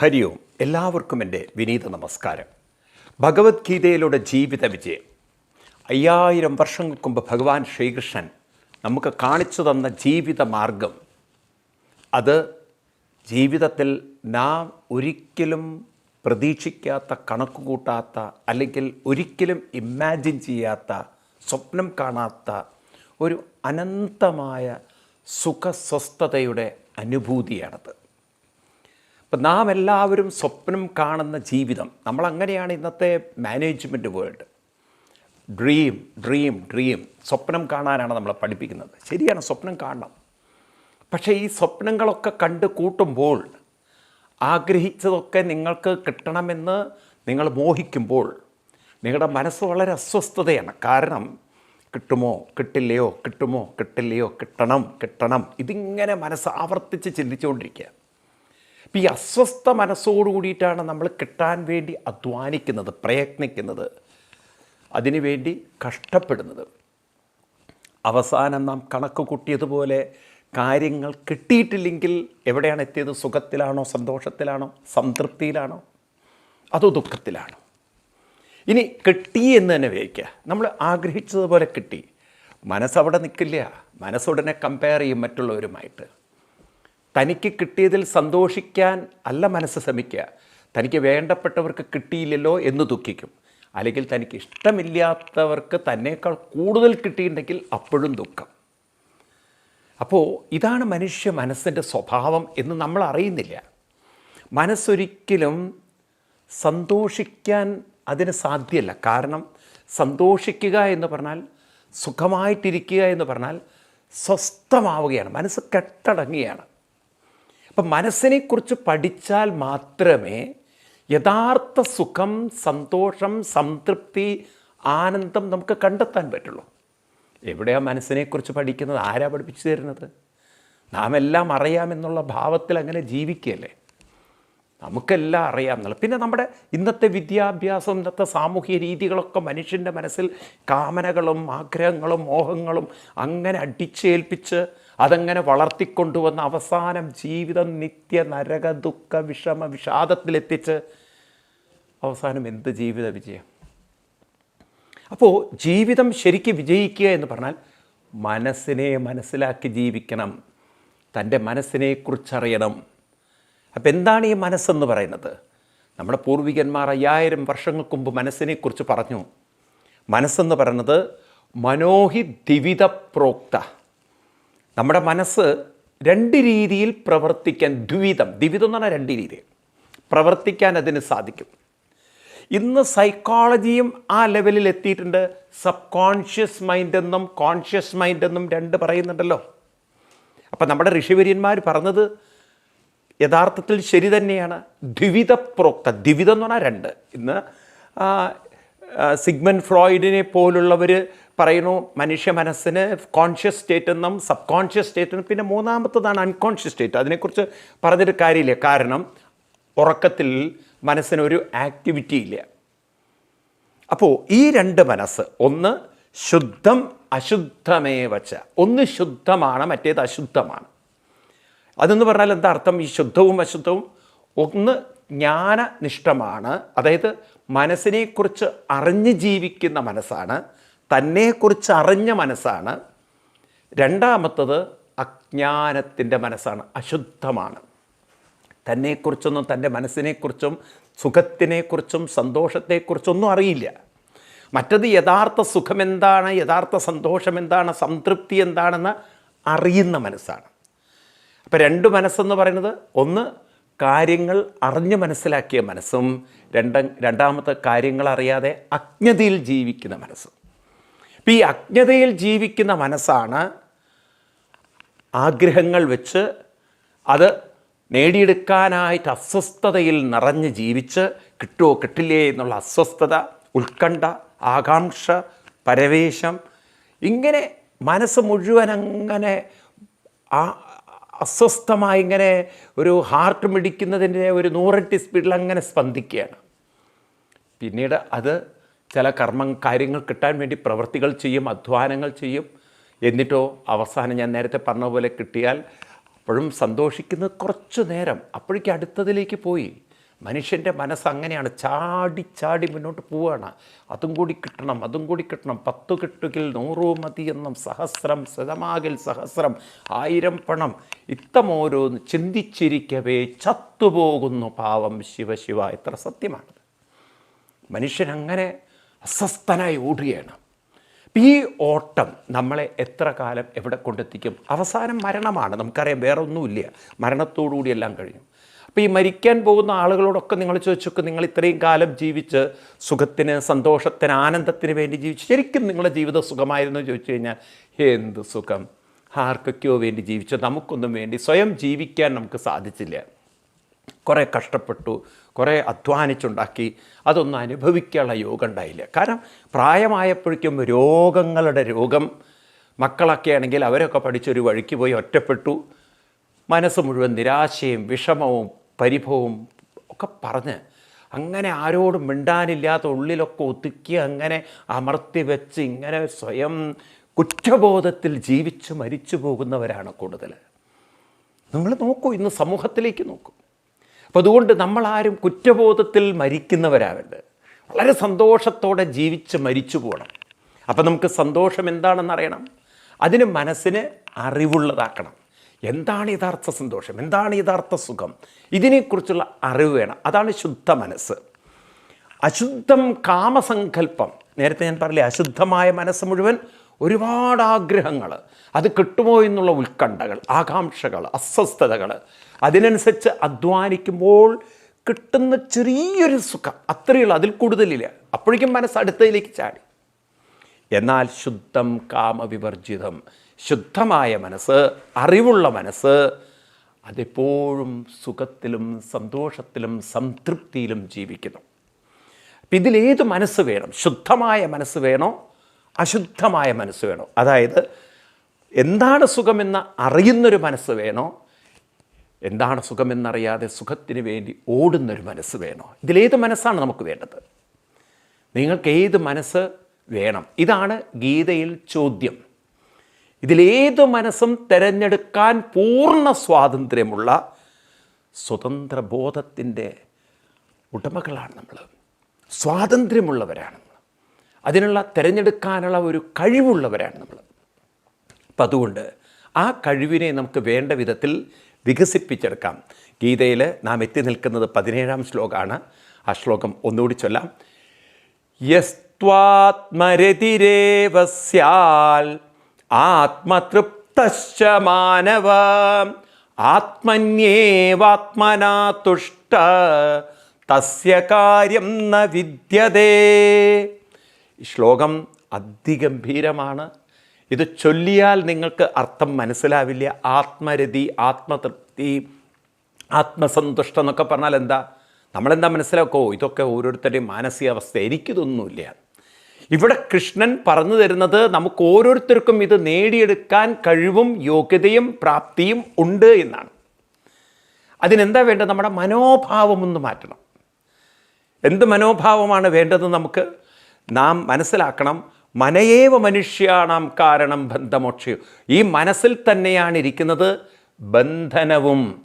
ഹരി ഓം. എല്ലാവർക്കും എന്റെ വിനീത നമസ്കാരം. ഭഗവത്ഗീതയിലൂടെ ജീവിത വിജയം. അയ്യായിരം വർഷങ്ങൾക്ക് മുമ്പ് ഭഗവാൻ ശ്രീകൃഷ്ണൻ നമുക്ക് കാണിച്ചു തന്ന ജീവിത മാർഗം. അത് ജീവിതത്തിൽ നാം ഒരിക്കലും പ്രതീക്ഷിക്കാത്ത കണക്ക് കൂട്ടാത്ത അല്ലെങ്കിൽ ഒരിക്കലും ഇമാജിൻ ചെയ്യാത്ത സ്വപ്നം കാണാത്ത ഒരു അനന്തമായ സുഖസ്വസ്ഥതയുടെ അനുഭൂതിയാണത്. അപ്പം നാം എല്ലാവരും സ്വപ്നം കാണുന്ന ജീവിതം. നമ്മളങ്ങനെയാണ് ഇന്നത്തെ management world dream dream dream സ്വപ്നം കാണാനാണ് നമ്മളെ പഠിപ്പിക്കുന്നത്. ശരിയാണ് സ്വപ്നം കാണണം. പക്ഷേ ഈ സ്വപ്നങ്ങളൊക്കെ കണ്ട് കൂട്ടുമ്പോൾ ആഗ്രഹിച്ചതൊക്കെ നിങ്ങൾക്ക് കിട്ടണമെന്ന് നിങ്ങൾ മോഹിക്കുമ്പോൾ നിങ്ങളുടെ മനസ്സ് വളരെ അസ്വസ്ഥതയാണ്. കാരണം കിട്ടുമോ കിട്ടില്ലയോ കിട്ടുമോ കിട്ടില്ലയോ കിട്ടണം കിട്ടണം. ഇതിങ്ങനെ മനസ്സ് ആവർത്തിച്ച് ചിന്തിച്ചുകൊണ്ടിരിക്കുക. അപ്പം ഈ അസ്വസ്ഥ മനസ്സോടു കൂടിയിട്ടാണ് നമ്മൾ കിട്ടാൻ വേണ്ടി അധ്വാനിക്കുന്നത് പ്രയത്നിക്കുന്നത്. അതിനുവേണ്ടി കഷ്ടപ്പെടുന്നത്. അവസാനം നാം കണക്ക് കൂട്ടിയതുപോലെ കാര്യങ്ങൾ കിട്ടിയിട്ടില്ലെങ്കിൽ എവിടെയാണ് എത്തിയത്? സുഖത്തിലാണോ? സന്തോഷത്തിലാണോ? സംതൃപ്തിയിലാണോ? അതോ ദുഃഖത്തിലാണോ? ഇനി കിട്ടി എന്ന് തന്നെ വയ്ക്കുക നമ്മൾ ആഗ്രഹിച്ചതുപോലെ കിട്ടി. മനസ്സവിടെ നിൽക്കില്ല. മനസ്സുടനെ കമ്പയർ ചെയ്യും മറ്റുള്ളവരുമായിട്ട്. തനിക്ക് കിട്ടിയതിൽ സന്തോഷിക്കാൻ അല്ല മനസ്സ് ശ്രമിക്കുക. തനിക്ക് വേണ്ടപ്പെട്ടവർക്ക് കിട്ടിയില്ലല്ലോ എന്ന് ദുഃഖിക്കും. അല്ലെങ്കിൽ തനിക്ക് ഇഷ്ടമില്ലാത്തവർക്ക് തന്നേക്കാൾ കൂടുതൽ കിട്ടിയിട്ടുണ്ടെങ്കിൽ അപ്പോഴും ദുഃഖം. അപ്പോൾ ഇതാണ് മനുഷ്യ മനസ്സിന്റെ സ്വഭാവം എന്ന് നമ്മൾ അറിയുന്നില്ല. മനസ്സൊരിക്കലും സന്തോഷിക്കാൻ അതിന് സാധ്യമല്ല കാരണം സന്തോഷിക്കുക എന്ന് പറഞ്ഞാൽ സുഖമായിട്ടിരിക്കുക എന്ന് പറഞ്ഞാൽ സ്വസ്ഥമാവുകയാണ്. മനസ്സ് കെട്ടടങ്ങുകയാണ്. അപ്പം മനസ്സിനെക്കുറിച്ച് പഠിച്ചാൽ മാത്രമേ യഥാർത്ഥ സുഖം സന്തോഷം സംതൃപ്തി ആനന്ദം നമുക്ക് കണ്ടെത്താൻ പറ്റുള്ളൂ. എവിടെയാണ് മനസ്സിനെക്കുറിച്ച് പഠിക്കുന്നത്? ആരാ പഠിപ്പിച്ചു തരുന്നത്? നാം എല്ലാം അറിയാമെന്നുള്ള ഭാവത്തിൽ അങ്ങനെ ജീവിക്കുകയല്ലേ? നമുക്കെല്ലാം അറിയാം എന്നുള്ളത് പിന്നെ നമ്മുടെ ഇന്നത്തെ വിദ്യാഭ്യാസം ഇന്നത്തെ സാമൂഹ്യ രീതികളൊക്കെ മനുഷ്യന്റെ മനസ്സിൽ കാമനകളും ആഗ്രഹങ്ങളും മോഹങ്ങളും അങ്ങനെ അടിച്ചേൽപ്പിച്ച് അതങ്ങനെ വളർത്തിക്കൊണ്ടുവന്ന അവസാനം ജീവിതം നിത്യ നരക ദുഃഖ വിഷമ വിഷാദത്തിലെത്തിച്ച് അവസാനം എന്ത് ജീവിത വിജയം? അപ്പോൾ ജീവിതം ശരിക്ക് വിജയിക്കുക എന്ന് പറഞ്ഞാൽ മനസ്സിനെ മനസ്സിലാക്കി ജീവിക്കണം. തന്റെ മനസ്സിനെക്കുറിച്ചറിയണം. അപ്പം എന്താണ് ഈ മനസ്സെന്ന് പറയുന്നത്? നമ്മുടെ പൂർവികന്മാർ അയ്യായിരം വർഷങ്ങൾക്ക് മുമ്പ് മനസ്സിനെക്കുറിച്ച് പറഞ്ഞു. മനസ്സെന്ന് പറയുന്നത് മനോഹി ദിവിത പ്രോക്ത. നമ്മുടെ മനസ്സ് രണ്ട് രീതിയിൽ പ്രവർത്തിക്കാൻ ദ്വിവിധം. ദ്വിവിധം എന്ന് പറഞ്ഞാൽ രണ്ട് രീതി പ്രവർത്തിക്കാൻ അതിന് സാധിക്കും. ഇന്ന് സൈക്കോളജിയും ആ ലെവലിൽ എത്തിയിട്ടുണ്ട്. സബ് കോൺഷ്യസ് മൈൻഡ് എന്നും കോൺഷ്യസ് മൈൻഡ് എന്നും രണ്ട് പറയുന്നുണ്ടല്ലോ. അപ്പം നമ്മുടെ ഋഷിവര്യന്മാർ പറഞ്ഞത് യഥാർത്ഥത്തിൽ ശരി തന്നെയാണ്. ദ്വിവിധ പ്രോക്ത ദ്വിവിധം എന്ന് പറഞ്ഞാൽ രണ്ട്. ഇന്ന് സിഗ്മൻ ഫ്രോയിഡിനെ പോലുള്ളവർ പറയുന്നു മനുഷ്യ മനസ്സിന് കോൺഷ്യസ് സ്റ്റേറ്റ് എന്നും സബ് കോൺഷ്യസ് സ്റ്റേറ്റ് എന്നും പിന്നെ മൂന്നാമത്തതാണ് അൺകോൺഷ്യസ് സ്റ്റേറ്റ് അതിനെക്കുറിച്ച് പറഞ്ഞിട്ട് കാര്യമില്ല. കാരണം ഉറക്കത്തിൽ മനസ്സിനൊരു ആക്ടിവിറ്റി ഇല്ല. അപ്പോൾ ഈ രണ്ട് മനസ്സ് ഒന്ന് ശുദ്ധം അശുദ്ധമേ വച്ച ഒന്ന് ശുദ്ധമാണ് മറ്റേത് അശുദ്ധമാണ്. അതെന്ന് പറഞ്ഞാൽ എന്താ അർത്ഥം? ഈ ശുദ്ധവും അശുദ്ധവും. ഒന്ന് ജ്ഞാനനിഷ്ഠമാണ്. അതായത് മനസ്സിനെക്കുറിച്ച് അറിഞ്ഞ് ജീവിക്കുന്ന മനസ്സാണ്. തന്നെക്കുറിച്ച് അറിഞ്ഞ മനസ്സാണ്. രണ്ടാമത്തത് അജ്ഞാനത്തിന്റെ മനസ്സാണ് അശുദ്ധമാണ്. തന്നെക്കുറിച്ചൊന്നും തന്റെ മനസ്സിനെക്കുറിച്ചും സുഖത്തിനെക്കുറിച്ചും സന്തോഷത്തെക്കുറിച്ചൊന്നും അറിയില്ല. മറ്റത് യഥാർത്ഥ സുഖമെന്താണ് യഥാർത്ഥ സന്തോഷം എന്താണ് സംതൃപ്തി എന്താണെന്ന് അറിയുന്ന മനസ്സാണ്. അപ്പോൾ രണ്ട് മനസ്സെന്ന് പറയുന്നത് ഒന്ന് കാര്യങ്ങൾ അറിഞ്ഞ് മനസ്സിലാക്കിയ മനസ്സും രണ്ട രണ്ടാമത്തെ കാര്യങ്ങൾ അറിയാതെ അജ്ഞതയിൽ ജീവിക്കുന്ന മനസ്സും. ഈ അജ്ഞതയിൽ ജീവിക്കുന്ന മനസ്സാണ് ആഗ്രഹങ്ങൾ വെച്ച് അത് നേടിയെടുക്കാനായിട്ട് അസ്വസ്ഥതയിൽ നിറഞ്ഞ് ജീവിച്ച് കിട്ടുമോ കിട്ടില്ലേ എന്നുള്ള അസ്വസ്ഥത ഉത്കണ്ഠ ആകാംക്ഷ പരവേശം ഇങ്ങനെ മനസ്സ് മുഴുവൻ അങ്ങനെ ആ അസ്വസ്ഥമായി ഇങ്ങനെ ഒരു ഹാർട്ട് മിടിക്കുന്നതിന്റെ ഒരു നൂറട്ടി സ്പീഡിൽ അങ്ങനെ സ്പന്ദിക്കുകയാണ്. പിന്നീട് അത് ചില കർമ്മ കാര്യങ്ങൾ കിട്ടാൻ വേണ്ടി പ്രവൃത്തികൾ ചെയ്യും അധ്വാനങ്ങൾ ചെയ്യും. എന്നിട്ടോ അവസാനം ഞാൻ നേരത്തെ പറഞ്ഞ പോലെ കിട്ടിയാൽ അപ്പോഴും സന്തോഷിക്കുന്നത് കുറച്ച് നേരം അപ്പോഴേക്കും അടുത്തതിലേക്ക് പോയി. മനുഷ്യന്റെ മനസ്സ് അങ്ങനെയാണ്. ചാടി ചാടി മുന്നോട്ട് പോവുകയാണ്. അതും കൂടി കിട്ടണം അതും കൂടി കിട്ടണം. പത്തു കിട്ടുകിൽ നൂറു മതിയെന്നും സഹസ്രം ശതമാകിൽ സഹസ്രം ആയിരം പണം. ഇത്തമോരോന്ന് ചിന്തിച്ചിരിക്കവേ ചത്തുപോകുന്നു പാവം ശിവശിവ. എത്ര സത്യമാണ്. മനുഷ്യനങ്ങനെ അസ്വസ്ഥനായി ഓടുകയാണ്. ഈ ഓട്ടം നമ്മളെ എത്ര കാലം എവിടെ കൊണ്ടെത്തിക്കും? അവസാനം മരണമാണ്. നമുക്കറിയാം വേറെ ഒന്നുമില്ല മരണത്തോടുകൂടി എല്ലാം കഴിഞ്ഞു. അപ്പോൾ ഈ മരിക്കാൻ പോകുന്ന ആളുകളോടൊക്കെ നിങ്ങൾ ചോദിച്ചൊക്കെ നിങ്ങൾ ഇത്രയും കാലം ജീവിച്ച് സുഖത്തിന് സന്തോഷത്തിന് ആനന്ദത്തിന് വേണ്ടി ജീവിച്ച് ശരിക്കും നിങ്ങളുടെ ജീവിതം സുഖമായിരുന്നു ചോദിച്ചു കഴിഞ്ഞാൽ എന്ത് സുഖം? ആർക്കൊക്കെയോ വേണ്ടി ജീവിച്ചു? നമുക്കൊന്നും വേണ്ടി സ്വയം ജീവിക്കാൻ നമുക്ക് സാധിച്ചില്ല. കുറേ കഷ്ടപ്പെട്ടു. കുറേ അധ്വാനിച്ചുണ്ടാക്കി അതൊന്നും അനുഭവിക്കാനുള്ള യോഗം ഉണ്ടായില്ല. കാരണം പ്രായമായപ്പോഴേക്കും രോഗങ്ങളുടെ രോഗം മക്കളൊക്കെ ആണെങ്കിൽ അവരൊക്കെ പഠിച്ചൊരു വഴിക്ക് പോയി ഒറ്റപ്പെട്ടു. മനസ്സ് മുഴുവൻ നിരാശയും വിഷമവും പരിഭവവും ഒക്കെ പറഞ്ഞ് അങ്ങനെ ആരോടും മിണ്ടാനില്ലാത്ത ഉള്ളിലൊക്കെ ഒതുക്കി അങ്ങനെ അമർത്തി വെച്ച് ഇങ്ങനെ സ്വയം കുറ്റബോധത്തിൽ ജീവിച്ച് മരിച്ചു പോകുന്നവരാണ് കൂടുതൽ നിങ്ങൾ നോക്കൂ ഇന്ന് സമൂഹത്തിലേക്ക് നോക്കൂ. അപ്പോൾ അതുകൊണ്ട് നമ്മളാരും കുറ്റബോധത്തിൽ മരിക്കുന്നവരാവരുത്. വളരെ സന്തോഷത്തോടെ ജീവിച്ച് മരിച്ചു പോകണം അപ്പം നമുക്ക് സന്തോഷം എന്താണെന്ന് അറിയണം അതിന് മനസ്സിന് അറിവുള്ളതാക്കണം. എന്താണ് യഥാർത്ഥ സന്തോഷം? എന്താണ് യഥാർത്ഥ സുഖം? ഇതിനെക്കുറിച്ചുള്ള അറിവ് വേണം. അതാണ് ശുദ്ധ മനസ്സ്. അശുദ്ധം കാമസങ്കല്പം. നേരത്തെ ഞാൻ പറഞ്ഞില്ലേ അശുദ്ധമായ മനസ്സ് മുഴുവൻ ഒരുപാട് ആഗ്രഹങ്ങൾ അത് കിട്ടുമോ എന്നുള്ള ഉത്കണ്ഠകൾ ആകാംക്ഷകൾ അസ്വസ്ഥതകൾ അതിനനുസരിച്ച് അധ്വാനിക്കുമ്പോൾ കിട്ടുന്ന ചെറിയൊരു സുഖം അത്രയുള്ള അതിൽ കൂടുതലില്ല. അപ്പോഴേക്കും മനസ്സ് അടുത്തതിലേക്ക് ചാടി. എന്നാൽ ശുദ്ധം കാമവിവർജിതം ശുദ്ധമായ മനസ്സ് അറിവുള്ള മനസ്സ് അതെപ്പോഴും സുഖത്തിലും സന്തോഷത്തിലും സംതൃപ്തിയിലും ജീവിക്കുന്നു. അപ്പം ഇതിലേത് മനസ്സ് വേണം? ശുദ്ധമായ മനസ്സ് വേണോ? അശുദ്ധമായ മനസ്സ് വേണോ? അതായത് എന്താണ് സുഖമെന്ന് അറിയുന്നൊരു മനസ്സ് വേണോ? എന്താണ് സുഖമെന്നറിയാതെ സുഖത്തിന് വേണ്ടി ഓടുന്നൊരു മനസ്സ് വേണോ? ഇതിലേത് മനസ്സാണ് നമുക്ക് വേണ്ടത്? നിങ്ങൾക്ക് ഏത് മനസ്സ് വേണം? ഇതാണ് ഗീതയിൽ ചോദ്യം. ഇതിലേത് മനസ്സും തിരഞ്ഞെടുക്കാൻ പൂർണ സ്വാതന്ത്ര്യമുള്ള സ്വതന്ത്ര ബോധത്തിന്റെ ഉടമകളാണ് നമ്മൾ സ്വാതന്ത്ര്യമുള്ളവരാണ് നമ്മൾ അതിനുള്ള തിരഞ്ഞെടുക്കാനുള്ള ഒരു കഴിവുള്ളവരാണ് നമ്മൾ അപ്പം അതുകൊണ്ട് ആ കഴിവിനെ നമുക്ക് വേണ്ട വിധത്തിൽ വികസിപ്പിച്ചെടുക്കാം. ഗീതയിൽ നാം എത്തി നിൽക്കുന്നത് പതിനേഴാം ശ്ലോകമാണ് ആ ശ്ലോകം ഒന്നുകൂടി ചൊല്ലാം. യസ്ത്വാത്മരതിരേവ സ്യാൽ ആത്മതൃപ്തശ്ച മാനവ ആത്മന്യേവാത്മനാ തുഷ്ട തസ്യ കാര്യം ന വിദ്യതേ. ശ്ലോകം അതിഗംഭീരമാണ് ഇത് ചൊല്ലിയാൽ നിങ്ങൾക്ക് അർത്ഥം മനസ്സിലാവില്ല. ആത്മരതി ആത്മതൃപ്തി ആത്മസന്തുഷ്ടം എന്നൊക്കെ പറഞ്ഞാൽ എന്താ? നമ്മളെന്താ മനസ്സിലാക്കോ ഇതൊക്കെ ഓരോരുത്തരുടെയും മാനസികാവസ്ഥ. എനിക്കിതൊന്നുമില്ല. ഇവിടെ കൃഷ്ണൻ പറഞ്ഞു തരുന്നത് നമുക്ക് ഓരോരുത്തർക്കും ഇത് നേടിയെടുക്കാൻ കഴിവും യോഗ്യതയും പ്രാപ്തിയും ഉണ്ട് എന്നാണ്. അതിനെന്താ വേണ്ടത്? നമ്മുടെ മനോഭാവം ഒന്ന് മാറ്റണം. എന്ത് മനോഭാവമാണ് വേണ്ടത് നമുക്ക്? നാം മനസ്സിലാക്കണം. മനയേവ മനുഷ്യാണാം കാരണം ബന്ധമോക്ഷയോ ഈ മനസ്സിൽ തന്നെയാണ് ഇരിക്കുന്നത് ബന്ധനവും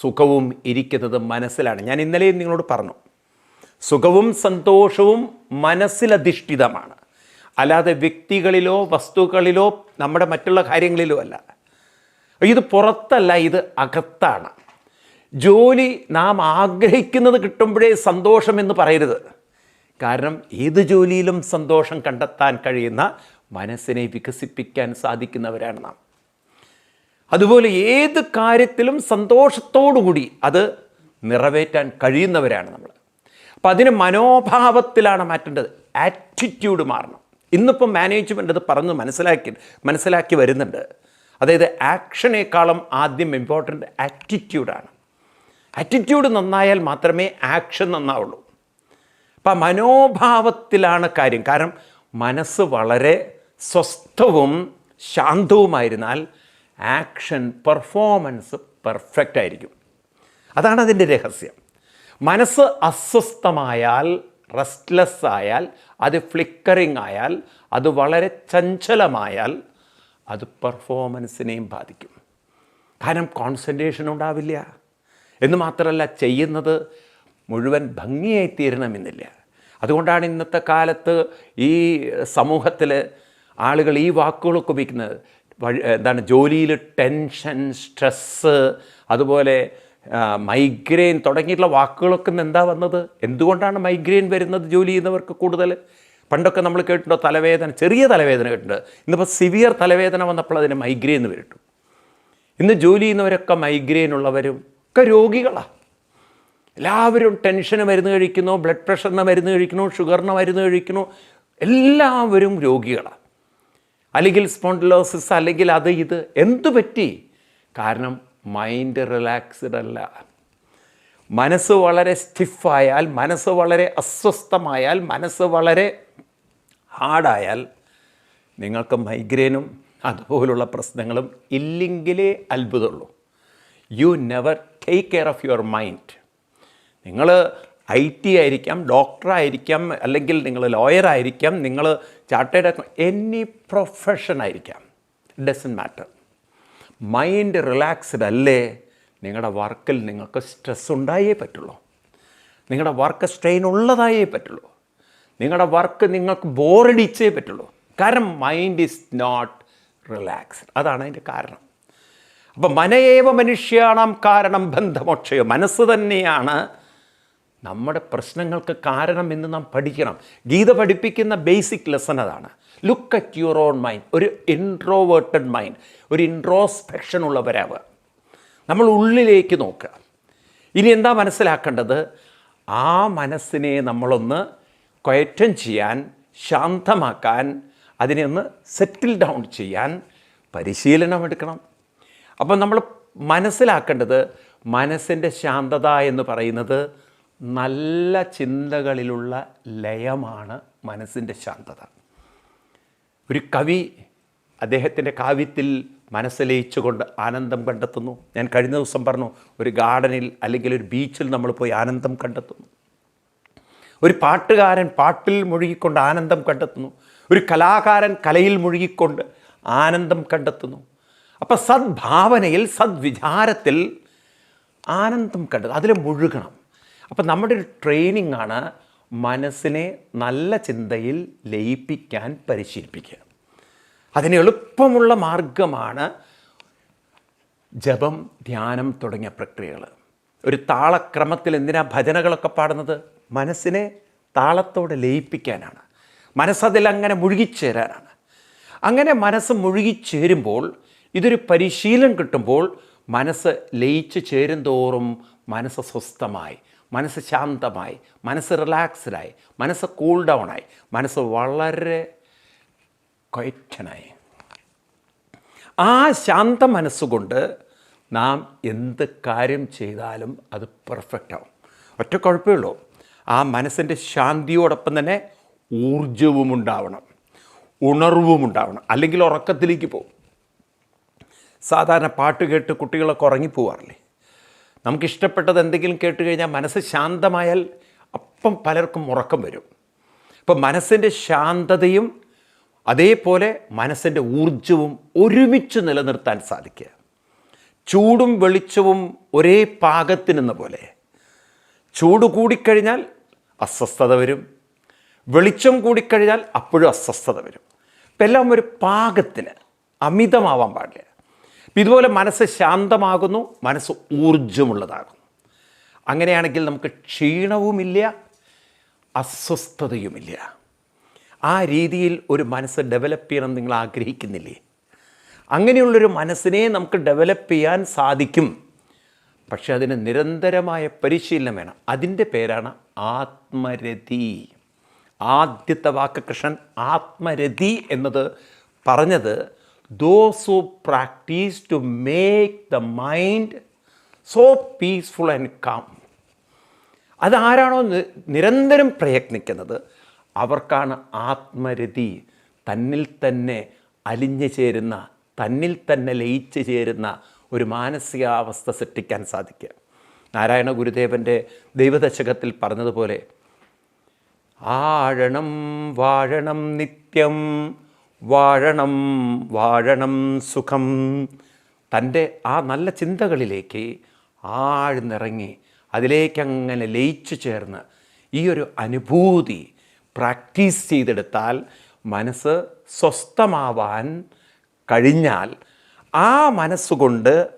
സുഖവും ഇരിക്കുന്നത് മനസ്സിലാണ്. ഞാൻ ഇന്നലെയും നിങ്ങളോട് പറഞ്ഞു സുഖവും സന്തോഷവും മനസ്സിലധിഷ്ഠിതമാണ്. അല്ലാതെ വ്യക്തികളിലോ വസ്തുക്കളിലോ നമ്മുടെ മറ്റുള്ള കാര്യങ്ങളിലോ അല്ല. ഇത് പുറത്തല്ല ഇത് അകത്താണ്. ജോലി നാം ആഗ്രഹിക്കുന്നത് കിട്ടുമ്പോഴേ സന്തോഷമെന്ന് പറയരുത്. കാരണം ഏത് ജോലിയിലും സന്തോഷം കണ്ടെത്താൻ കഴിയുന്ന മനസ്സിനെ വികസിപ്പിക്കാൻ സാധിക്കുന്നവരാണ് നാം. അതുപോലെ ഏത് കാര്യത്തിലും സന്തോഷത്തോടുകൂടി അത് നിറവേറ്റാൻ കഴിയുന്നവരാണ് നമ്മൾ. അപ്പം അതിന് മനോഭാവത്തിലാണ് മാറ്റേണ്ടത്. ആറ്റിറ്റ്യൂഡ് മാറണം. ഇന്നിപ്പം മാനേജ്മെന്റ് അത് പറഞ്ഞ് മനസ്സിലാക്കി മനസ്സിലാക്കി വരുന്നുണ്ട്. അതായത് ആക്ഷനേക്കാളും ആദ്യം ഇമ്പോർട്ടന്റ് ആറ്റിറ്റ്യൂഡാണ് ആറ്റിറ്റ്യൂഡ് നന്നായാൽ മാത്രമേ ആക്ഷൻ നന്നാവുള്ളൂ. അപ്പം മനോഭാവത്തിലാണ് കാര്യം. കാരണം മനസ്സ് വളരെ സ്വസ്ഥവും ശാന്തവുമായിരുന്നാൽ ആക്ഷൻ പെർഫോമൻസ് പെർഫെക്റ്റ് ആയിരിക്കും. അതാണ് അതിന്റെ രഹസ്യം. മനസ്സ് അസ്വസ്ഥമായാൽ റെസ്റ്റ്ലെസ് ആയാൽ അത് ഫ്ലിക്കറിങ് ആയാൽ അത് വളരെ ചഞ്ചലമായാൽ അത് പെർഫോമൻസിനെയും ബാധിക്കും. കാരണം കോൺസെൻട്രേഷൻ ഉണ്ടാവില്ല. എന്ന് മാത്രമല്ല ചെയ്യുന്നത് മുഴുവൻ ഭംഗിയായി തീരണമെന്നില്ല. അതുകൊണ്ടാണ് ഇന്നത്തെ കാലത്ത് ഈ സമൂഹത്തിൽ ആളുകൾ ഈ വാക്കുകളൊക്കെ ഉപയോഗിക്കുന്നത്. എന്താണ് ജോലിയിൽ ടെൻഷൻ സ്ട്രെസ്സ് അതുപോലെ മൈഗ്രെയിൻ തുടങ്ങിയിട്ടുള്ള വാക്കുകളൊക്കെ എന്താ വന്നത്? എന്തുകൊണ്ടാണ് മൈഗ്രെയിൻ വരുന്നത് ജോലി ചെയ്യുന്നവർക്ക് കൂടുതൽ പണ്ടൊക്കെ നമ്മൾ കേട്ടിട്ടുണ്ടോ തലവേദന ചെറിയ തലവേദന കേട്ടിട്ടുണ്ട്. ഇന്നിപ്പോൾ സിവിയർ തലവേദന വന്നപ്പോൾ അതിന് മൈഗ്രെയിൻ എന്ന് വരട്ടു ഇന്ന് ജോലി ചെയ്യുന്നവരൊക്കെ മൈഗ്രെയിൻ ഉള്ളവരും ഒക്കെ രോഗികളാണ് എല്ലാവരും ടെൻഷന് മരുന്ന് കഴിക്കുന്നു ബ്ലഡ് പ്രഷറിന് മരുന്ന് കഴിക്കുന്നു ഷുഗറിന് മരുന്ന് കഴിക്കുന്നു. എല്ലാവരും രോഗികളാണ് അല്ലെങ്കിൽ സ്പോണ്ടിലോസിസ് അല്ലെങ്കിൽ അത് ഇത് എന്തു പറ്റി? കാരണം മൈൻഡ് റിലാക്സ്ഡ് അല്ല. മനസ്സ് വളരെ സ്റ്റിഫായാൽ മനസ്സ് വളരെ അസ്വസ്ഥമായാൽ മനസ്സ് വളരെ ഹാർഡായാൽ നിങ്ങൾക്ക് മൈഗ്രെയിനും അതുപോലുള്ള പ്രശ്നങ്ങളും ഇല്ലെങ്കിലേ അത്ഭുതമുള്ളൂ. You never take care of your mind നിങ്ങൾ ഐ ടി ആയിരിക്കാം ഡോക്ടറായിരിക്കാം അല്ലെങ്കിൽ നിങ്ങൾ ലോയറായിരിക്കാം നിങ്ങൾ ചാർട്ടേഡ് എനി പ്രൊഫഷൻ ആയിരിക്കാം. ഡസൻ മാറ്റർ മൈൻഡ് റിലാക്സ്ഡ് അല്ലേ? നിങ്ങളുടെ വർക്കിൽ നിങ്ങൾക്ക് സ്ട്രെസ് ഉണ്ടായേ പറ്റുള്ളൂ. നിങ്ങളുടെ വർക്ക് സ്ട്രെയിൻ ഉള്ളതായേ പറ്റുള്ളൂ. നിങ്ങളുടെ വർക്ക് നിങ്ങൾക്ക് ബോറടിച്ചേ പറ്റുള്ളൂ. കാരണം മൈൻഡ് ഈസ് നോട്ട് റിലാക്സ്ഡ് അതാണ് അതിന്റെ കാരണം. അപ്പം മനയേവ മനുഷ്യാണം കാരണം ബന്ധമോക്ഷയോ. മനസ്സ് തന്നെയാണ് നമ്മുടെ പ്രശ്നങ്ങൾക്ക് കാരണം എന്ന് നാം പഠിക്കണം. ഗീത പഠിപ്പിക്കുന്ന ബേസിക് ലെസൺ അതാണ്. Look at your own mind ഒരു ഇൻട്രോവേർട്ടഡ് മൈൻഡ് ഒരു ഇൻട്രോസ്പെക്ഷൻ ഉള്ളവരാവുക നമ്മൾ ഉള്ളിലേക്ക് നോക്കുക. ഇനി എന്താ മനസ്സിലാക്കേണ്ടത്? ആ മനസ്സിനെ നമ്മളൊന്ന് കയറ്റം ചെയ്യാൻ ശാന്തമാക്കാൻ അതിനെ ഒന്ന് സെറ്റിൽ ഡൗൺ ചെയ്യാൻ പരിശീലനം എടുക്കണം. അപ്പം നമ്മൾ മനസ്സിലാക്കേണ്ടത് മനസ്സിന്റെ ശാന്തത എന്ന് പറയുന്നത് നല്ല ചിന്തകളിലുള്ള ലയമാണ് മനസ്സിന്റെ ശാന്തത. ഒരു കവി അദ്ദേഹത്തിന്റെ കാവ്യത്തിൽ മനസ്സിലയിച്ചുകൊണ്ട് ആനന്ദം കണ്ടെത്തുന്നു. ഞാൻ കഴിഞ്ഞ ദിവസം പറഞ്ഞു ഒരു ഗാർഡനിൽ അല്ലെങ്കിൽ ഒരു ബീച്ചിൽ നമ്മൾ പോയി ആനന്ദം കണ്ടെത്തുന്നു. ഒരു പാട്ടുകാരൻ പാട്ടിൽ മുഴുകിക്കൊണ്ട് ആനന്ദം കണ്ടെത്തുന്നു. ഒരു കലാകാരൻ കലയിൽ മുഴുകിക്കൊണ്ട് ആനന്ദം കണ്ടെത്തുന്നു. അപ്പം സദ്ഭാവനയിൽ സദ്വിചാരത്തിൽ ആനന്ദം കണ്ടെത്തും അതിൽ മുഴുകണം. അപ്പം നമ്മുടെ ഒരു ട്രെയിനിങ് ആണ് മനസ്സിനെ നല്ല ചിന്തയിൽ ലയിപ്പിക്കാൻ പരിശീലിപ്പിക്കുക. അതിന് എളുപ്പമുള്ള മാർഗമാണ് ജപം ധ്യാനം തുടങ്ങിയ പ്രക്രിയകൾ ഒരു താളക്രമത്തിൽ എന്തിനാ ഭജനകളൊക്കെ പാടുന്നത്? മനസ്സിനെ താളത്തോടെ ലയിപ്പിക്കാനാണ്. മനസ്സതിൽ അങ്ങനെ മുഴുകിച്ചേരാനാണ്. അങ്ങനെ മനസ്സ് മുഴുകിച്ചേരുമ്പോൾ ഇതൊരു പരിശീലനം കിട്ടുമ്പോൾ മനസ്സ് ലയിച്ച് ചേരും തോറും മനസ്സ് സ്വസ്ഥമായി. മനസ്സ് ശാന്തമായി മനസ്സ് റിലാക്സ്ഡായി മനസ്സ് കൂൾ ഡൗൺ ആയി മനസ്സ് വളരെ ക്വയറ്റനായി ആ ശാന്ത മനസ്സുകൊണ്ട് നാം എന്ത് കാര്യം ചെയ്താലും അത് പെർഫെക്റ്റ് ആവും. ഒറ്റ കുഴപ്പമേ ഉള്ളൂ. ആ മനസ്സിന്റെ ശാന്തിയോടൊപ്പം തന്നെ ഊർജവും ഉണ്ടാവണം ഉണർവും ഉണ്ടാവണം അല്ലെങ്കിൽ ഉറക്കത്തിലേക്ക് പോകും. സാധാരണ പാട്ട് കേട്ട് കുട്ടികളൊക്കെ ഉറങ്ങിപ്പോവാറില്ലേ? നമുക്കിഷ്ടപ്പെട്ടത് എന്തെങ്കിലും കേട്ട് കഴിഞ്ഞാൽ മനസ്സ് ശാന്തമായാൽ അപ്പം പലർക്കും ഉറക്കം വരും. അപ്പം മനസ്സിന്റെ ശാന്തതയും അതേപോലെ മനസ്സിന്റെ ഊർജവും ഒരുമിച്ച് നിലനിർത്താൻ സാധിക്കുക. ചൂടും വെളിച്ചവും ഒരേ പാകത്തിനെന്ന പോലെ. ചൂട് കൂടിക്കഴിഞ്ഞാൽ അസ്വസ്ഥത വരും. വെളിച്ചം കൂടിക്കഴിഞ്ഞാൽ അപ്പോഴും അസ്വസ്ഥത വരും. ഇപ്പം എല്ലാം ഒരു പാകത്തിന് അമിതമാവാൻ പാടില്ല. അപ്പം ഇതുപോലെ മനസ്സ് ശാന്തമാകുന്നു മനസ്സ് ഊർജമുള്ളതാകുന്നു അങ്ങനെയാണെങ്കിൽ നമുക്ക് ക്ഷീണവുമില്ല അസ്വസ്ഥതയുമില്ല. ആ രീതിയിൽ ഒരു മനസ്സ് ഡെവലപ്പ് ചെയ്യണം നിങ്ങൾ ആഗ്രഹിക്കുന്നില്ലേ? അങ്ങനെയുള്ളൊരു മനസ്സിനെ നമുക്ക് ഡെവലപ്പ് ചെയ്യാൻ സാധിക്കും. പക്ഷെ അതിന് നിരന്തരമായ പരിശീലനം വേണം. അതിന്റെ പേരാണ് ആത്മരതി. ആദ്യത്തെ വാക്ക് കൃഷ്ണൻ ആത്മരതി എന്നത് പറഞ്ഞത് those who practice to make the mind so peaceful and calm അതാരാണോ നിരന്തരം പ്രയത്നിക്കുന്നത് അവർക്കാണ് ആത്മരതി തന്നിൽ തന്നെ അലിഞ്ഞു ചേരുന്ന തന്നിൽ തന്നെ ലയിച്ചു ചേരുന്ന ഒരു മാനസികാവസ്ഥ സൃഷ്ടിക്കാൻ സാധിക്കുക. നാരായണ ഗുരുദേവന്റെ ദൈവദശകത്തിൽ പറഞ്ഞതുപോലെ ആഴണം വാഴണം നിത്യം വാഴണം വാഴണം സുഖം. തന്റെ ആ നല്ല ചിന്തകളിലേക്ക് ആഴ്ന്നിറങ്ങി അതിലേക്കങ്ങനെ ലയിച്ചു ചേർന്ന് ഈ ഒരു അനുഭൂതി പ്രാക്ടീസ് ചെയ്തെടുത്താൽ മനസ്സ് സ്വസ്ഥമാവാൻ കഴിഞ്ഞാൽ ആ മനസ്സുകൊണ്ട്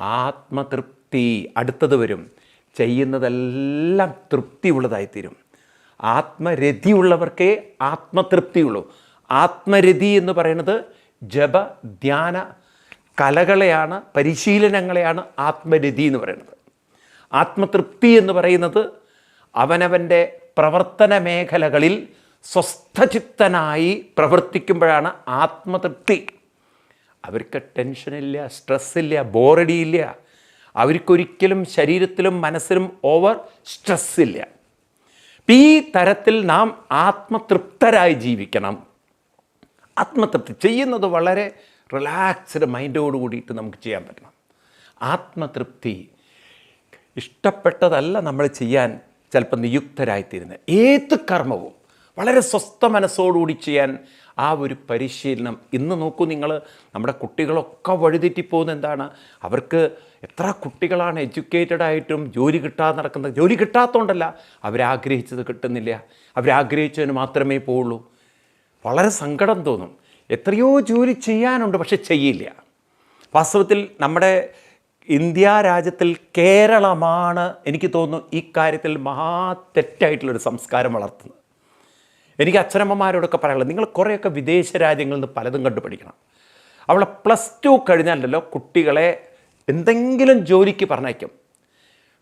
ആത്മതൃപ്തി അടുത്തത് വരും. ചെയ്യുന്നതെല്ലാം തൃപ്തിയുള്ളതായിത്തീരും. ആത്മരതിയുള്ളവർക്കേ ആത്മതൃപ്തിയുള്ളൂ. ആത്മരതി എന്ന് പറയുന്നത് ജപ ധ്യാന കലകളെയാണ് പരിശീലനങ്ങളെയാണ് ആത്മരതി എന്ന് പറയുന്നത്. ആത്മതൃപ്തി എന്ന് പറയുന്നത് അവനവന്റെ പ്രവർത്തന മേഖലകളിൽ സ്വസ്ഥചിത്തനായി പ്രവർത്തിക്കുമ്പോഴാണ് ആത്മതൃപ്തി. അവർക്ക് ടെൻഷനില്ല സ്ട്രെസ്സില്ല ബോറടിയില്ല അവർക്കൊരിക്കലും ശരീരത്തിലും മനസ്സിലും ഓവർ സ്ട്രെസ്സില്ല ഈ തരത്തിൽ നാം ആത്മതൃപ്തരായി ജീവിക്കണം. ആത്മതൃപ്തി ചെയ്യുന്നത് വളരെ റിലാക്സ്ഡ് മൈൻഡോട് കൂടിയിട്ട് നമുക്ക് ചെയ്യാൻ പറ്റണം. ആത്മതൃപ്തി ഇഷ്ടപ്പെട്ടതല്ല നമ്മൾ ചെയ്യാൻ ചിലപ്പോൾ നിയുക്തരായിത്തീരുന്നത്. ഏത് കർമ്മവും വളരെ സ്വസ്ഥ മനസ്സോടുകൂടി ചെയ്യാൻ ആ ഒരു പരിശീലനം ഇന്ന് നോക്കൂ നിങ്ങൾ നമ്മുടെ കുട്ടികളൊക്കെ വഴിതെറ്റിപ്പോകുന്ന എന്താണ്? അവർക്ക് എത്ര കുട്ടികളാണ് എഡ്യൂക്കേറ്റഡ് ആയിട്ടും ജോലി കിട്ടാതെ നടക്കുന്നത്? ജോലി കിട്ടാത്തതുകൊണ്ടല്ല അവരാഗ്രഹിച്ചത് കിട്ടുന്നില്ല. അവരാഗ്രഹിച്ചതിന് മാത്രമേ പോവുള്ളൂ. വളരെ സങ്കടം തോന്നും. എത്രയോ ജോലി ചെയ്യാനുണ്ട് പക്ഷെ ചെയ്യില്ല. വാസ്തവത്തിൽ നമ്മുടെ ഇന്ത്യ രാജ്യത്തിൽ കേരളമാണ് എനിക്ക് തോന്നുന്നു ഈ കാര്യത്തിൽ മഹാ തെറ്റായിട്ടുള്ളൊരു സംസ്കാരം വളർത്തുന്നത്. എനിക്ക് അച്ഛനമ്മമാരോടൊക്കെ പറയാനുള്ളത് നിങ്ങൾ കുറേയൊക്കെ വിദേശ രാജ്യങ്ങളിൽ നിന്ന് പലതും കണ്ടുപിടിക്കണം അവളെ പ്ലസ് ടു കഴിഞ്ഞാലല്ലോ കുട്ടികളെ എന്തെങ്കിലും ജോലിക്ക് പറഞ്ഞയക്കും.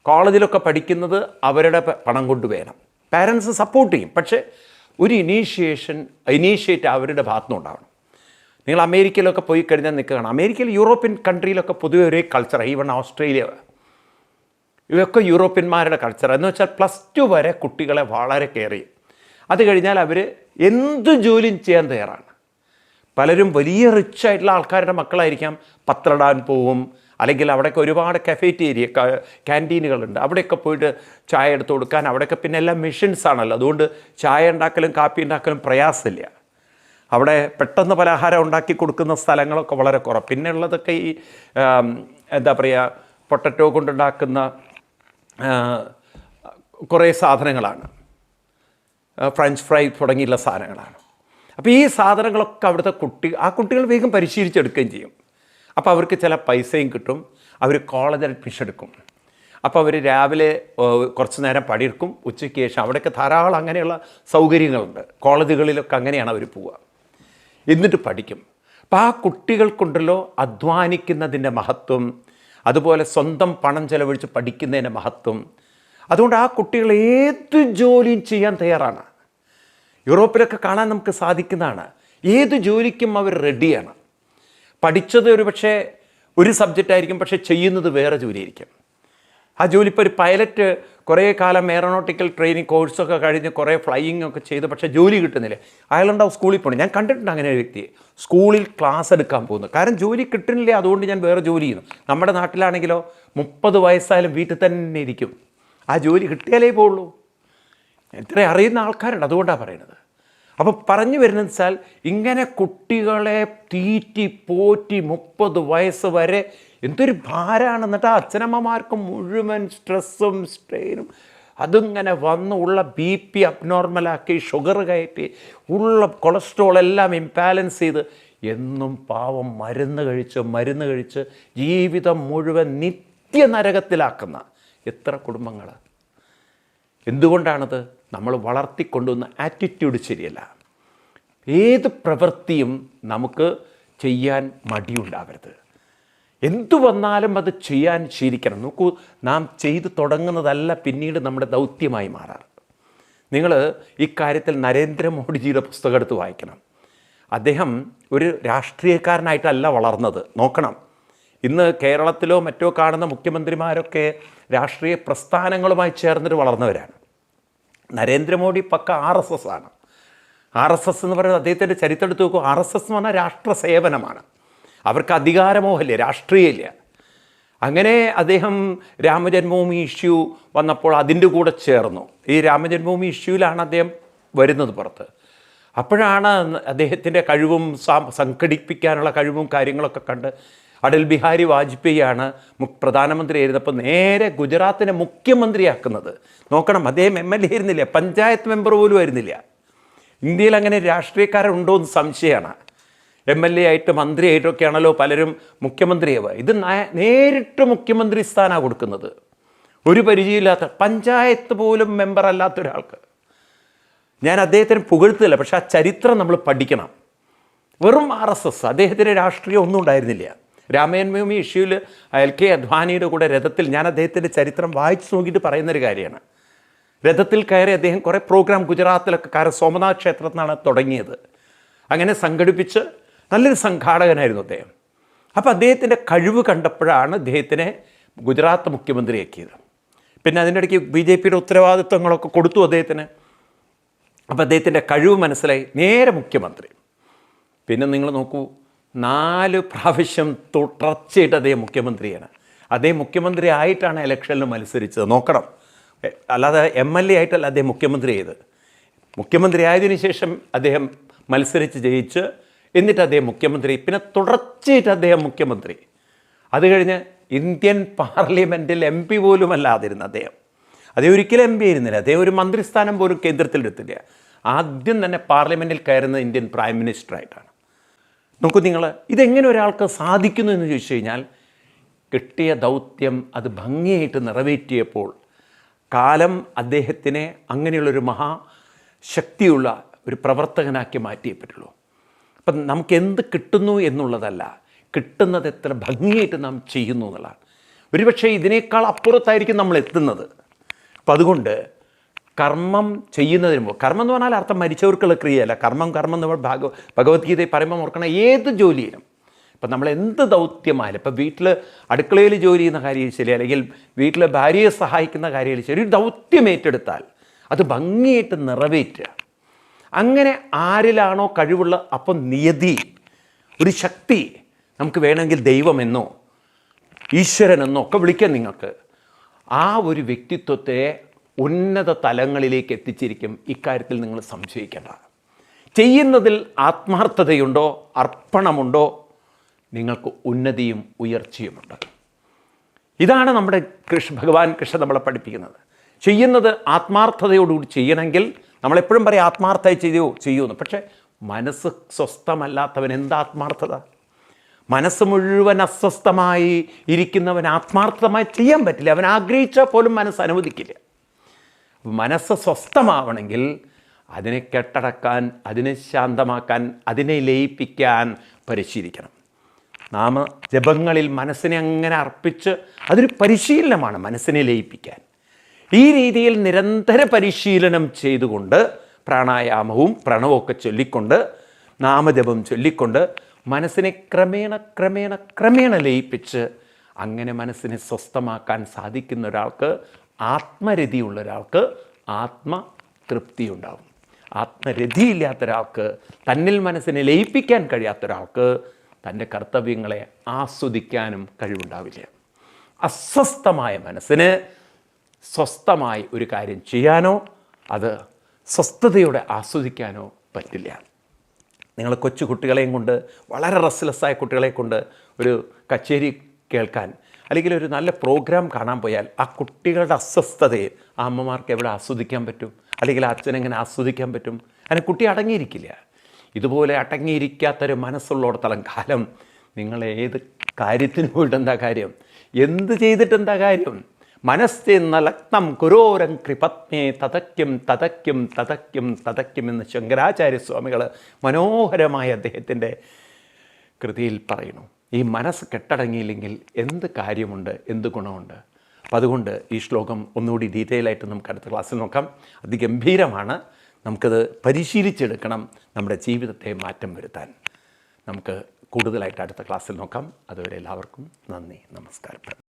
കോളേജിലൊക്കെ പഠിക്കുന്നത് അവരുടെ പണം കൊണ്ട് വേണം. പാരൻസ് സപ്പോർട്ട് ചെയ്യും. പക്ഷേ ഒരു ഇനീഷ്യേഷൻ ഇനീഷ്യേറ്റ് അവരുടെ ഭാഗത്തുനിന്ന് ഉണ്ടാവണം. നിങ്ങൾ അമേരിക്കയിലൊക്കെ പോയി കഴിഞ്ഞാൽ നിൽക്കുകയാണ് അമേരിക്കയിൽ യൂറോപ്യൻ കൺട്രിയിലൊക്കെ പൊതുവെ ഒരേ കൾച്ചർ ഈവൺ ഓസ്ട്രേലിയ ഇവയൊക്കെ യൂറോപ്യന്മാരുടെ കൾച്ചർ എന്ന് വെച്ചാൽ പ്ലസ് ടു വരെ കുട്ടികളെ വളരെ കെയർ ചെയ്യും. അത് കഴിഞ്ഞാൽ അവർ എന്ത് ജോലിയും ചെയ്യാൻ തയ്യാറാണ്. പലരും വലിയ റിച്ച് ആയിട്ടുള്ള ആൾക്കാരുടെ മക്കളായിരിക്കാം. പത്രടാൻ പോവും അല്ലെങ്കിൽ അവിടെയൊക്കെ ഒരുപാട് കഫേറ്റേരിയ ക്യാന്റീനുകളുണ്ട് അവിടെയൊക്കെ പോയിട്ട് ചായ എടുത്ത് കൊടുക്കാൻ അവിടെയൊക്കെ പിന്നെ എല്ലാം മെഷീൻസ് ആണല്ലോ. അതുകൊണ്ട് ചായ ഉണ്ടാക്കലും കാപ്പി ഉണ്ടാക്കലും പ്രയാസമില്ല. അവിടെ പെട്ടെന്ന് പലഹാരം ഉണ്ടാക്കി കൊടുക്കുന്ന സ്ഥലങ്ങളൊക്കെ വളരെ കുറവ്. പിന്നെ ഉള്ളതൊക്കെ ഈ എന്താ പറയുക പൊട്ടറ്റോ കൊണ്ടുണ്ടാക്കുന്ന കുറേ സാധനങ്ങളാണ്. ഫ്രഞ്ച് ഫ്രൈ തുടങ്ങിയുള്ള സാധനങ്ങളാണ്. അപ്പോൾ ഈ സാധനങ്ങളൊക്കെ അവിടുത്തെ കുട്ടി ആ കുട്ടികൾ വേഗം പരിശീലിച്ചെടുക്കുകയും ചെയ്യും. അപ്പോൾ അവർക്ക് ചില പൈസയും കിട്ടും. അവർ കോളേജ് അഡ്മിഷൻ എടുക്കും. അപ്പോൾ അവർ രാവിലെ കുറച്ച് നേരം പണിയെടുക്കും. ഉച്ചയ്ക്ക് ശേഷം അവിടെയൊക്കെ ധാരാളം അങ്ങനെയുള്ള സൗകര്യങ്ങളുണ്ട്. കോളേജുകളിലൊക്കെ അങ്ങനെയാണ് അവർ പോവുക. എന്നിട്ട് പഠിക്കും. അപ്പം ആ കുട്ടികൾക്കുണ്ടല്ലോ അധ്വാനിക്കുന്നതിന്റെ മഹത്വം. അതുപോലെ സ്വന്തം പണം ചെലവഴിച്ച് പഠിക്കുന്നതിന്റെ മഹത്വം. അതുകൊണ്ട് ആ കുട്ടികൾ ഏത് ജോലിയും ചെയ്യാൻ തയ്യാറാണ്. യൂറോപ്പിലൊക്കെ കാണാൻ നമുക്ക് സാധിക്കുന്നതാണ്. ഏത് ജോലിക്കും അവർ റെഡിയാണ് പഠിച്ചത് ഒരു പക്ഷേ ഒരു സബ്ജക്റ്റ് ആയിരിക്കും പക്ഷേ ചെയ്യുന്നത് വേറെ ജോലിയായിരിക്കും. ആ ജോലി ഇപ്പോൾ ഒരു പൈലറ്റ് കുറേ കാലം എയറോനോട്ടിക്കൽ ട്രെയിനിങ് കോഴ്സൊക്കെ കഴിഞ്ഞ് കുറേ ഫ്ലൈയിങ് ഒക്കെ ചെയ്ത് പക്ഷേ ജോലി കിട്ടുന്നില്ല. അയാളുണ്ടാവും സ്കൂളിൽ പോകണം ഞാൻ കണ്ടിട്ടുണ്ട് അങ്ങനെ ഒരു വ്യക്തിയെ. സ്കൂളിൽ ക്ലാസ് എടുക്കാൻ പോകുന്നു. കാരണം ജോലി കിട്ടുന്നില്ല അതുകൊണ്ട് ഞാൻ വേറെ ജോലി ചെയ്യുന്നു. നമ്മുടെ നാട്ടിലാണെങ്കിലോ മുപ്പത് വയസ്സായാലും വീട്ടിൽ തന്നെ ഇരിക്കും. ആ ജോലി കിട്ടിയാലേ പോവുള്ളൂ. എത്ര അറിയുന്ന ആൾക്കാരുണ്ട് അതുകൊണ്ടാണ് പറയുന്നത്. അപ്പോൾ പറഞ്ഞു വരുന്നത് വെച്ചാൽ ഇങ്ങനെ കുട്ടികളെ തീറ്റി പോറ്റി മുപ്പത് വയസ്സ് വരെ എന്തൊരു ഭാരമാണ്. എന്നിട്ട് അച്ഛനമ്മമാർക്ക് മുഴുവൻ സ്ട്രെസ്സും സ്ട്രെയിനും. അതിങ്ങനെ വന്ന് ഉള്ള ബി പി അബ്നോർമലാക്കി ഷുഗർ കയറ്റി ഉള്ള കൊളസ്ട്രോൾ എല്ലാം ഇംബാലൻസ് ചെയ്ത് എന്നും പാവം മരുന്ന് കഴിച്ച് മരുന്ന് കഴിച്ച് ജീവിതം മുഴുവൻ നിത്യനരകത്തിലാക്കുന്ന എത്ര കുടുംബങ്ങൾ എന്തുകൊണ്ടാണത്? നമ്മൾ വളർത്തിക്കൊണ്ടുവന്ന ആറ്റിറ്റ്യൂഡ് ശരിയല്ല. ഏത് പ്രവൃത്തിയും നമുക്ക് ചെയ്യാൻ മടിയുണ്ടാവരുത്. എന്തു വന്നാലും അത് ചെയ്യാൻ ശീലിക്കണം. നോക്കൂ നാം ചെയ്തു തുടങ്ങുന്നതല്ല പിന്നീട് നമ്മുടെ ദൗത്യമായി മാറാറ്. നിങ്ങൾ ഇക്കാര്യത്തിൽ നരേന്ദ്രമോദിജിയുടെ പുസ്തകം എടുത്ത് വായിക്കണം. അദ്ദേഹം ഒരു രാഷ്ട്രീയക്കാരനായിട്ടല്ല വളർന്നത്. നോക്കണം. ഇന്ന് കേരളത്തിലോ മറ്റോ കാണുന്ന മുഖ്യമന്ത്രിമാരൊക്കെ രാഷ്ട്രീയ പ്രസ്ഥാനങ്ങളുമായി ചേർന്നിട്ട് വളർന്നവരാണ്. നരേന്ദ്രമോദി പക്ക ആർ എസ് എസ് ആണ്. ആർ എസ് എസ് എന്ന് പറയുന്നത് അദ്ദേഹത്തിന്റെ ചരിത്രം എടുത്ത് നോക്കും ആർ എസ് എസ് എന്ന് പറഞ്ഞാൽ രാഷ്ട്ര സേവനമാണ്. അവർക്ക് അധികാരമോഹമില്ല രാഷ്ട്രീയമില്ല. അങ്ങനെ അദ്ദേഹം രാമജന്മഭൂമി ഇഷ്യൂ വന്നപ്പോൾ അതിന്റെ കൂടെ ചേർന്നു. ഈ രാമജന്മഭൂമി ഇഷ്യൂവിലാണ് അദ്ദേഹം വരുന്നത് പുറത്ത്. അപ്പോഴാണ് അദ്ദേഹത്തിന്റെ കഴിവും സംഘടിപ്പിക്കാനുള്ള കഴിവും കാര്യങ്ങളൊക്കെ കണ്ട് അടൽ ബിഹാരി വാജ്പേയിയാണ് പ്രധാനമന്ത്രി ആയിരുന്നപ്പോൾ നേരെ ഗുജറാത്തിനെ മുഖ്യമന്ത്രിയാക്കുന്നത്. നോക്കണം അദ്ദേഹം എം എൽ എ ആയിരുന്നില്ല പഞ്ചായത്ത് മെമ്പർ പോലും ആയിരുന്നില്ല. ഇന്ത്യയിൽ അങ്ങനെ രാഷ്ട്രീയക്കാരുണ്ടോ എന്ന് സംശയമാണ്. എം എൽ എ ആയിട്ട് മന്ത്രിയായിട്ടൊക്കെയാണല്ലോ പലരും മുഖ്യമന്ത്രിയാവുക ഇത് നേരിട്ട് മുഖ്യമന്ത്രി സ്ഥാനമാണ് കൊടുക്കുന്നത്. ഒരു പരിചയമില്ലാത്ത പഞ്ചായത്ത് പോലും മെമ്പർ അല്ലാത്ത ഒരാൾക്ക്. ഞാൻ അദ്ദേഹത്തിന് പുകഴ്ത്തില്ല പക്ഷെ ആ ചരിത്രം നമ്മൾ പഠിക്കണം. വെറും ആർ എസ് എസ് അദ്ദേഹത്തിന്റെ രാഷ്ട്രീയം ഒന്നും ഉണ്ടായിരുന്നില്ല. രാമജന്മഭൂമി ഇഷ്യൂവിൽ എൽ കെ അദ്വാനിയുടെ കൂടെ രഥത്തിൽ ഞാൻ അദ്ദേഹത്തിന്റെ ചരിത്രം വായിച്ചു നോക്കിയിട്ട് പറയുന്നൊരു കാര്യമാണ്. രഥത്തിൽ കയറി അദ്ദേഹം കുറേ പ്രോഗ്രാം ഗുജറാത്തിലൊക്കെ കയറി സോമനാഥ് ക്ഷേത്രത്തിൽ നിന്നാണ് തുടങ്ങിയത്. അങ്ങനെ സംഘടിപ്പിച്ച് നല്ലൊരു സംഘാടകനായിരുന്നു അദ്ദേഹം. അപ്പോൾ അദ്ദേഹത്തിന്റെ കഴിവ് കണ്ടപ്പോഴാണ് അദ്ദേഹത്തിനെ ഗുജറാത്ത് മുഖ്യമന്ത്രിയാക്കിയത്. പിന്നെ അതിന്റെ ഇടയ്ക്ക് ബി ജെ പിയുടെ ഉത്തരവാദിത്വങ്ങളൊക്കെ കൊടുത്തു അദ്ദേഹത്തിന്. അപ്പോൾ അദ്ദേഹത്തിന്റെ കഴിവ് മനസ്സിലായി. നേരെ മുഖ്യമന്ത്രി. പിന്നെ നിങ്ങൾ നോക്കൂ നാല് പ്രാവശ്യം തുടർച്ചയായിട്ട് അദ്ദേഹം മുഖ്യമന്ത്രിയാണ്. അതേ മുഖ്യമന്ത്രി ആയിട്ടാണ് ഇലക്ഷനിൽ മത്സരിച്ചത്. നോക്കണം. അല്ലാതെ എം എൽ എ ആയിട്ടല്ല അദ്ദേഹം മുഖ്യമന്ത്രി ചെയ്ത് മുഖ്യമന്ത്രി ആയതിനു ശേഷം അദ്ദേഹം മത്സരിച്ച് ജയിച്ച് എന്നിട്ട് അദ്ദേഹം മുഖ്യമന്ത്രി പിന്നെ തുടർച്ചയായിട്ട് അദ്ദേഹം മുഖ്യമന്ത്രി. അത് കഴിഞ്ഞ് ഇന്ത്യൻ പാർലമെന്റിൽ എം പി പോലും അല്ലാതിരുന്ന അദ്ദേഹം. അദ്ദേഹം ഒരിക്കലും എം പി ആയിരുന്നില്ല. അദ്ദേഹം ഒരു മന്ത്രിസ്ഥാനം പോലും കേന്ദ്രത്തിലെടുത്തില്ല. ആദ്യം തന്നെ പാർലമെന്റിൽ കയറുന്നത് ഇന്ത്യൻ പ്രൈം മിനിസ്റ്ററായിട്ടാണ്. നോക്കൂ നിങ്ങൾ ഇതെങ്ങനെ ഒരാൾക്ക് സാധിക്കുന്നു എന്ന് ചോദിച്ചു കഴിഞ്ഞാൽ കിട്ടിയ ദൗത്യം അത് ഭംഗിയായിട്ട് നിറവേറ്റിയപ്പോൾ കാലം അദ്ദേഹത്തിനെ അങ്ങനെയുള്ളൊരു മഹാശക്തിയുള്ള ഒരു പ്രവർത്തകനാക്കി മാറ്റിയേ പറ്റുള്ളൂ അപ്പം നമുക്ക് എന്ത് കിട്ടുന്നു എന്നുള്ളതല്ല കിട്ടുന്നത് എത്ര ഭംഗിയായിട്ട് നാം ചെയ്യുന്നു എന്നുള്ളതാണ്. ഒരുപക്ഷെ ഇതിനേക്കാൾ അപ്പുറത്തായിരിക്കും നമ്മൾ എത്തുന്നത്. അപ്പം അതുകൊണ്ട് കർമ്മം ചെയ്യുന്നതിന് മുമ്പ്. കർമ്മം എന്ന് പറഞ്ഞാൽ അർത്ഥം മരിച്ചവർക്കുള്ള ക്രിയയല്ല. കർമ്മം കർമ്മം എന്ന് നമ്മൾ ഭാഗവ ഭഗവത്ഗീതയിൽ പറയുമ്പോൾ ഓർക്കണം ഏത് ജോലിയിലും. ഇപ്പം നമ്മൾ എന്ത് ദൗത്യമായാലും ഇപ്പം വീട്ടിൽ അടുക്കളയിൽ ജോലി ചെയ്യുന്ന കാര്യം ശരി അല്ലെങ്കിൽ വീട്ടിലെ ഭാര്യയെ സഹായിക്കുന്ന കാര്യം ശരി ഒരു ദൗത്യം ഏറ്റെടുത്താൽ അത് ഭംഗിയായിട്ട് നിറവേറ്റുക. അങ്ങനെ ആരിലാണോ കഴിവുള്ള അപ്പം നിയതി ഒരു ശക്തി നമുക്ക് വേണമെങ്കിൽ ദൈവമെന്നോ ഈശ്വരനെന്നോ ഒക്കെ വിളിക്കാം നിങ്ങൾക്ക്. ആ ഒരു വ്യക്തിത്വത്തെ ഉന്നത തലങ്ങളിലേക്ക് എത്തിച്ചിരിക്കും ഇക്കാര്യത്തിൽ നിങ്ങൾ സംശയിക്കേണ്ട. ചെയ്യുന്നതിൽ ആത്മാർത്ഥതയുണ്ടോ? അർപ്പണമുണ്ടോ? നിങ്ങൾക്ക് ഉന്നതിയും ഉയർച്ചയുമുണ്ട്. ഇതാണ് നമ്മുടെ കൃഷ്ണ ഭഗവാൻ കൃഷ്ണ നമ്മളെ പഠിപ്പിക്കുന്നത്. ചെയ്യുന്നത് ആത്മാർത്ഥതയോടുകൂടി ചെയ്യണമെങ്കിൽ നമ്മളെപ്പോഴും പറയും ആത്മാർത്ഥമായി ചെയ്യൂ ചെയ്യൂ എന്ന്. പക്ഷേ മനസ്സ് സ്വസ്ഥമല്ലാത്തവൻ എന്താ ആത്മാർത്ഥത? മനസ്സ് മുഴുവൻ അസ്വസ്ഥമായി ഇരിക്കുന്നവൻ ആത്മാർത്ഥമായി ചെയ്യാൻ പറ്റില്ല. അവൻ ആഗ്രഹിച്ചാൽ പോലും മനസ്സ് അനുവദിക്കില്ല. മനസ്സ് സ്വസ്ഥമാവണമെങ്കിൽ അതിനെ കെട്ടടക്കാൻ അതിനെ ശാന്തമാക്കാൻ അതിനെ ലയിപ്പിക്കാൻ പരിശീലിക്കണം. നാമ ജപങ്ങളിൽ മനസ്സിനെ അങ്ങനെ അർപ്പിച്ച് അതൊരു പരിശീലനമാണ് മനസ്സിനെ ലയിപ്പിക്കാൻ. ഈ രീതിയിൽ നിരന്തര പരിശീലനം ചെയ്തുകൊണ്ട് പ്രാണായാമവും പ്രണവമൊക്കെ ചൊല്ലിക്കൊണ്ട് നാമജപം ചൊല്ലിക്കൊണ്ട് മനസ്സിനെ ക്രമേണ ക്രമേണ ക്രമേണ ലയിപ്പിച്ച് അങ്ങനെ മനസ്സിനെ സ്വസ്ഥമാക്കാൻ സാധിക്കുന്ന ഒരാൾക്ക് ആത്മരതിയുള്ള ഒരാൾക്ക് ആത്മതൃപ്തി ഉണ്ടാവും ആത്മരതിയില്ലാത്ത ഒരാൾക്ക് തന്നിൽ മനസ്സിനെ ലയിപ്പിക്കാൻ കഴിയാത്ത ഒരാൾക്ക് തന്റെ കർത്തവ്യങ്ങളെ ആസ്വദിക്കാനും കഴിവുണ്ടാവില്ല. അസ്വസ്ഥമായ മനസ്സിന് സ്വസ്ഥമായി ഒരു കാര്യം ചെയ്യാനോ അത് സ്വസ്ഥതയോടെ ആസ്വദിക്കാനോ പറ്റില്ല. നിങ്ങൾ കൊച്ചു കുട്ടികളെയും കൊണ്ട് വളരെ റെസ്ലെസ്സായ കുട്ടികളെ കൊണ്ട് ഒരു കച്ചേരി കേൾക്കാൻ അല്ലെങ്കിൽ ഒരു നല്ല പ്രോഗ്രാം കാണാൻ പോയാൽ ആ കുട്ടികളുടെ അസ്വസ്ഥതയെ ആ അമ്മമാർക്ക് എവിടെ ആസ്വദിക്കാൻ പറ്റും? അല്ലെങ്കിൽ അച്ഛനെങ്ങനെ ആസ്വദിക്കാൻ പറ്റും? അതിന് കുട്ടി അടങ്ങിയിരിക്കില്ല. ഇതുപോലെ അടങ്ങിയിരിക്കാത്തൊരു മനസ്സുള്ളിടത്തോളം കാലം നിങ്ങൾ ഏത് കാര്യത്തിന് പോയിട്ട് എന്താ കാര്യം? എന്ത് ചെയ്തിട്ട് എന്താ കാര്യം? മനസ്സെന്ന ലഗ്നം കുരോരം കൃപത്മേ തതയ്ക്കും തതയ്ക്കും തതയ്ക്കും തതയ്ക്കും എന്ന് ശങ്കരാചാര്യസ്വാമികൾ മനോഹരമായ അദ്ദേഹത്തിന്റെ കൃതിയിൽ പറയുന്നു. ഈ മനസ്സ് കെട്ടടങ്ങിയില്ലെങ്കിൽ എന്ത് കാര്യമുണ്ട്? എന്ത് ഗുണമുണ്ട്? അപ്പം അതുകൊണ്ട് ഈ ശ്ലോകം ഒന്നുകൂടി ഡീറ്റെയിൽ ആയിട്ട് നമുക്ക് അടുത്ത ക്ലാസ്സിൽ നോക്കാം. അതിഗംഭീരമാണ്. നമുക്കത് പരിശീലിച്ചെടുക്കണം നമ്മുടെ ജീവിതത്തെ മാറ്റം വരുത്താൻ. നമുക്ക് കൂടുതലായിട്ട് അടുത്ത ക്ലാസ്സിൽ നോക്കാം. അതുവരെ എല്ലാവർക്കും നന്ദി നമസ്കാരം.